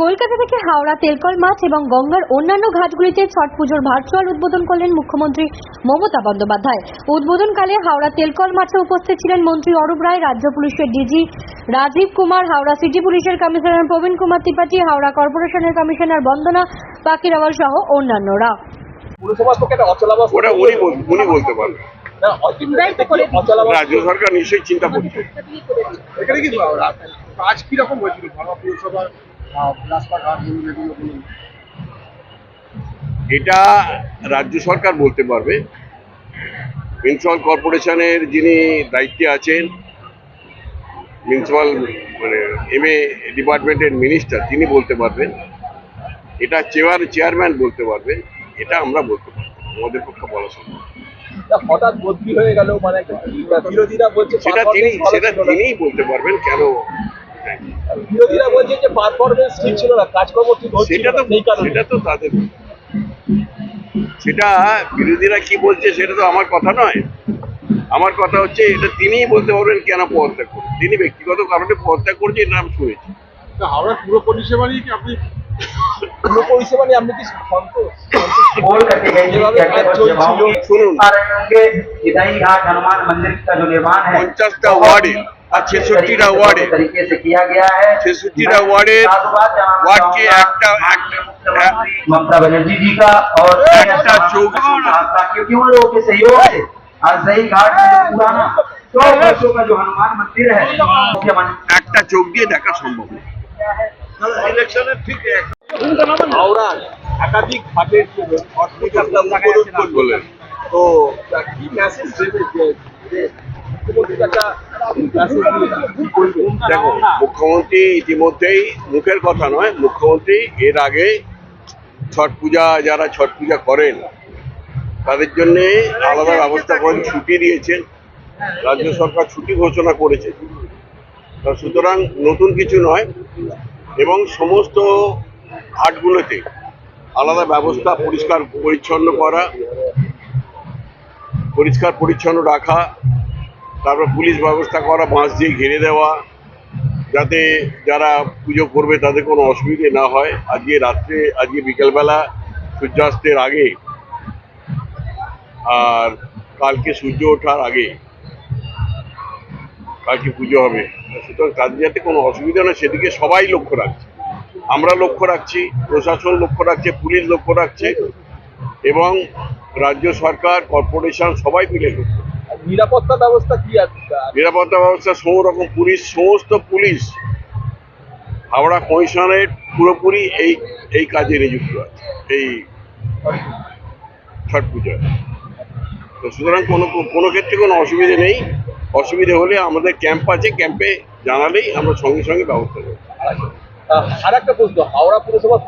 কলকাতা থেকে হাওড়া তেলকল মাছ এবং গঙ্গার অন্যান্য ঘাটগুলিতে ছট পুজোর ভার্চুয়াল উদ্বোধন করলেন মুখ্যমন্ত্রী মমতা বন্দ্যোপাধ্যায়। উদ্বোধনকালে হাওড়া তেলকল মাঠে উপস্থিত ছিলেন মন্ত্রী অরূপ রায় রাজ্য পুলিশের ডিজি রাজীব কুমার হাওড়া সিটি পুলিশের কমিশনার প্রবীণ কুমার ত্রিপাঠী হাওড়া কর্পোরেশনের কমিশনার বন্দনা পাকিরাওয়াল সহ অন্যান্যরা। উনি বলতে পারবেন। রাজ্য সরকার নিশ্চয়ই চিন্তা করছে। এখানে কি কাজ কীরকম হয়েছিল? ভাঙা আহ, রাস্তাঘাট বলুন এগুলো বলুন এটা রাজ্য সরকার বলতে পারবে। মিউনিসিপাল কর্পোরেশনের যিনি দায়িত্বে আছেন মিউনিসিপাল মানে এম এ ডিপার্টমেন্টের মিনিস্টার তিনি বলতে পারবেন। এটা চেয়ার চেয়ারম্যান বলতে পারবেন। এটা আমরা বলতে পারব আমাদের পক্ষে বলা সম্ভব হঠাৎ বদলি হয়ে গেল মানে বিরোধীরা বলছে সেটা তিনি সেটা তিনিই বলতে পারবেন কেন বিরোধীরা বলছে যে পারফরমেন্স ঠিক ছিল না কাজকর্ম ঠিক হচ্ছে সেটা তো সেটা তো তাদের। সেটা বিরোধীরা কি বলছে সেটা তো আমার কথা নয়। আমার কথা হচ্ছে এটা তিনিই বলতে পারবেন কেন পদত্যাগ করবেন তিনি ব্যক্তিগত কারণে পদত্যাগ করছে এটা আমি শুনেছি। হাওড়া পুরো পরিষেবা নিয়ে কি আপনি পুরো পরিষেবা নিয়ে কি সন্তোষ? শুনুন। পঞ্চাশটা ওয়ার্ডে। ছেষট্টিটা तरीके से, ওয়ার্ডে बहुत तरीके से किया गया है ছেষট্টিটা मैं ওয়ার্ডের साधुवाद जनाना ওয়ার্ডকে चाहूंगा একটা একটা मुख्यमंत्री ममता बनर्जी जी का और একটা चौक- क्योंकि उन लोगों के सहयोग से आज दही घाट में जो पुराना सौ वर्षों का जो हनुमान मंदिर है मुख्यमंत्री একটা চোখ দিয়ে দেখা সম্ভব না ইলেকশনের ঠিক হাওড়া একাধিক ঘাটের জন্য অর্ধেক রাস্তা উদ্বোধন করলো। বলেন তো তা কি মেসেজ দেবে দেখো, মুখ্যমন্ত্রী ইতিমধ্যেই মুখের কথা নয়, মুখ্যমন্ত্রী এর আগে ছট পূজা, যারা ছট পূজা করেন, তাদের জন্য আলাদা ব্যবস্থা করেন ছুটি দিয়েছেন। রাজ্য সরকার ছুটি ঘোষণা করেছে। সুতরাং নতুন কিছু নয়, এবং সমস্ত হাটগুলোতে আলাদা ব্যবস্থা পরিষ্কার, পরিচ্ছন্ন করা, পরিষ্কার, পরিচ্ছন্ন রাখা তারপর পুলিশ ব্যবস্থা করা বাঁশ দিয়ে ঘিরে দেওয়া, যাতে যারা পুজো করবে তাদের কোনো অসুবিধে না হয়। আজকে রাত্রে, আজকে বিকেলবেলা সূর্যাস্তের আগে আর কালকে সূর্য ওঠার আগে কালকে পুজো হবে। সুতরাং তাদের যাতে কোনো অসুবিধা না সেদিকে সবাই লক্ষ্য রাখছে। আমরা লক্ষ্য রাখছি, প্রশাসন লক্ষ্য রাখছে, পুলিশ লক্ষ্য রাখছে এবং রাজ্য সরকার, কর্পোরেশন সবাই মিলে লক্ষ্য নিরাপত্তা ব্যবস্থা কি আছে নিরাপত্তা ব্যবস্থা রকম পুলিশ সমস্ত পুলিশ। হাওড়া পুরোপুরি এই এই কাজে নিযুক্ত আছে এই ছট পুজোয়। তো সুতরাং কোনো কোনো ক্ষেত্রে কোনো অসুবিধে নেই। অসুবিধে হলে আমাদের ক্যাম্প আছে ক্যাম্পে জানালেই আমরা সঙ্গে সঙ্গে ব্যবস্থা নেব। আর একটা প্রশ্ন হাওড়া পুরসভা